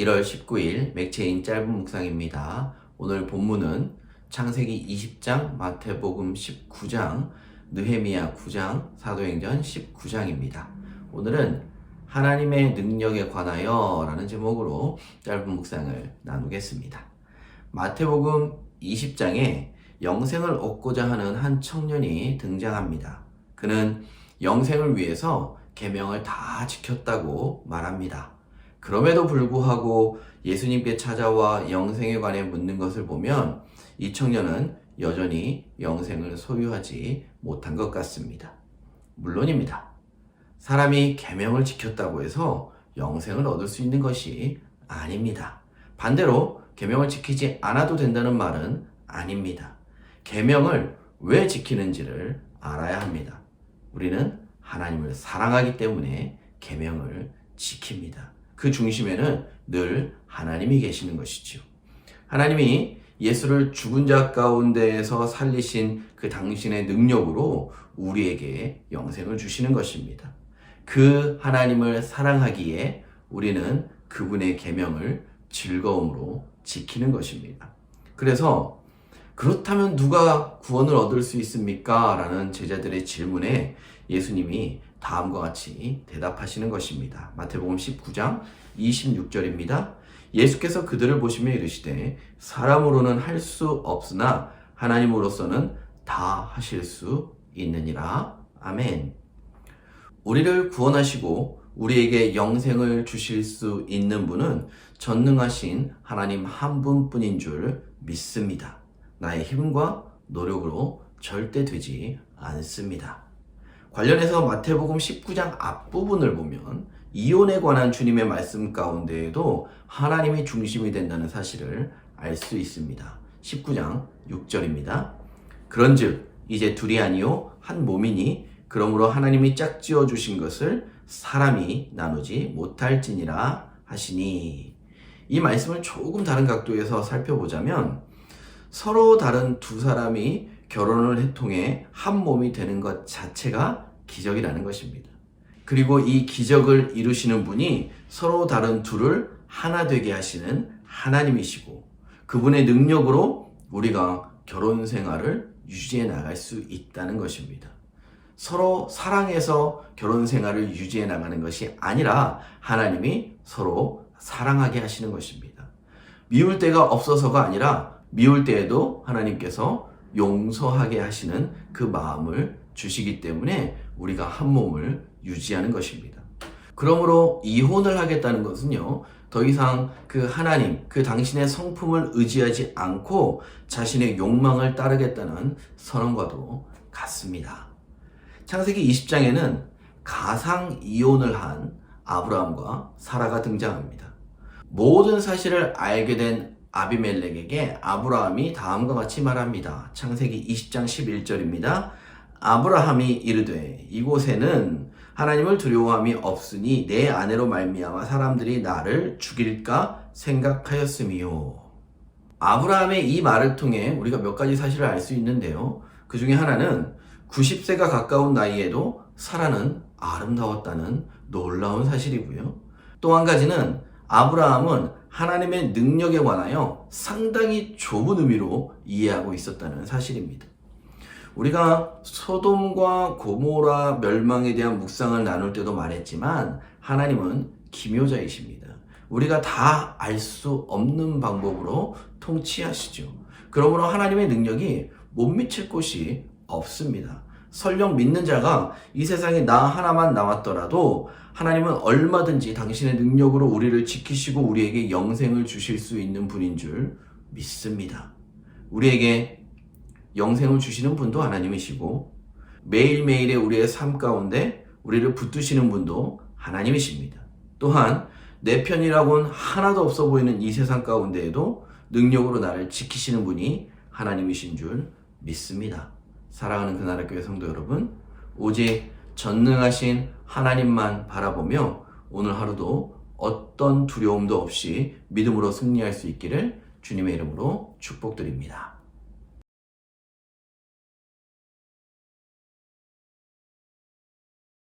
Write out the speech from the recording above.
1월 19일 맥체인 짧은 묵상입니다. 오늘 본문은 창세기 20장, 마태복음 19장, 느헤미야 9장, 사도행전 19장입니다. 오늘은 하나님의 능력에 관하여 라는 제목으로 짧은 묵상을 나누겠습니다. 마태복음 20장에 영생을 얻고자 하는 한 청년이 등장합니다. 그는 영생을 위해서 계명을 다 지켰다고 말합니다. 그럼에도 불구하고 예수님께 찾아와 영생에 관해 묻는 것을 보면 이 청년은 여전히 영생을 소유하지 못한 것 같습니다. 물론입니다. 사람이 계명을 지켰다고 해서 영생을 얻을 수 있는 것이 아닙니다. 반대로 계명을 지키지 않아도 된다는 말은 아닙니다. 계명을 왜 지키는지를 알아야 합니다. 우리는 하나님을 사랑하기 때문에 계명을 지킵니다. 그 중심에는 늘 하나님이 계시는 것이지요. 하나님이 예수를 죽은 자 가운데에서 살리신 그 당신의 능력으로 우리에게 영생을 주시는 것입니다. 그 하나님을 사랑하기에 우리는 그분의 계명을 즐거움으로 지키는 것입니다. 그래서 그렇다면 누가 구원을 얻을 수 있습니까? 라는 제자들의 질문에 예수님이 다음과 같이 대답하시는 것입니다. 마태복음 19장 26절입니다. 예수께서 그들을 보시며 이르시되 사람으로는 할 수 없으나 하나님으로서는 다 하실 수 있느니라. 아멘. 우리를 구원하시고 우리에게 영생을 주실 수 있는 분은 전능하신 하나님 한 분뿐인 줄 믿습니다. 나의 힘과 노력으로 절대 되지 않습니다. 관련해서 마태복음 19장 앞부분을 보면 이혼에 관한 주님의 말씀 가운데에도 하나님이 중심이 된다는 사실을 알 수 있습니다. 19장 6절입니다. 그런즉 이제 둘이 아니요 한 몸이니 그러므로 하나님이 짝지어 주신 것을 사람이 나누지 못할지니라 하시니 이 말씀을 조금 다른 각도에서 살펴보자면 서로 다른 두 사람이 결혼을 통해 한 몸이 되는 것 자체가 기적이라는 것입니다. 그리고 이 기적을 이루시는 분이 서로 다른 둘을 하나 되게 하시는 하나님이시고 그분의 능력으로 우리가 결혼 생활을 유지해 나갈 수 있다는 것입니다. 서로 사랑해서 결혼 생활을 유지해 나가는 것이 아니라 하나님이 서로 사랑하게 하시는 것입니다. 미울 때가 없어서가 아니라 미울 때에도 하나님께서 용서하게 하시는 그 마음을 주시기 때문에 우리가 한 몸을 유지하는 것입니다. 그러므로 이혼을 하겠다는 것은요, 더 이상 그 하나님, 그 당신의 성품을 의지하지 않고 자신의 욕망을 따르겠다는 선언과도 같습니다. 창세기 20장에는 가상 이혼을 한 아브라함과 사라가 등장합니다. 모든 사실을 알게 된 아비멜렉에게 아브라함이 다음과 같이 말합니다. 창세기 20장 11절입니다. 아브라함이 이르되 이곳에는 하나님을 두려워함이 없으니 내 아내로 말미암아 사람들이 나를 죽일까 생각하였음이요. 아브라함의 이 말을 통해 우리가 몇 가지 사실을 알 수 있는데요. 그 중에 하나는 90세가 가까운 나이에도 사라는 아름다웠다는 놀라운 사실이고요. 또 한 가지는 아브라함은 하나님의 능력에 관하여 상당히 좁은 의미로 이해하고 있었다는 사실입니다. 우리가 소돔과 고모라 멸망에 대한 묵상을 나눌 때도 말했지만 하나님은 기묘자이십니다. 우리가 다 알 수 없는 방법으로 통치하시죠. 그러므로 하나님의 능력이 못 미칠 곳이 없습니다. 설령 믿는 자가 이 세상에 나 하나만 남았더라도 하나님은 얼마든지 당신의 능력으로 우리를 지키시고 우리에게 영생을 주실 수 있는 분인 줄 믿습니다. 우리에게 영생을 주시는 분도 하나님이시고 매일매일의 우리의 삶 가운데 우리를 붙드시는 분도 하나님이십니다. 또한 내 편이라고는 하나도 없어 보이는 이 세상 가운데에도 능력으로 나를 지키시는 분이 하나님이신 줄 믿습니다. 사랑하는 그나라 교회 성도 여러분, 오직 전능하신 하나님만 바라보며 오늘 하루도 어떤 두려움도 없이 믿음으로 승리할 수 있기를 주님의 이름으로 축복드립니다.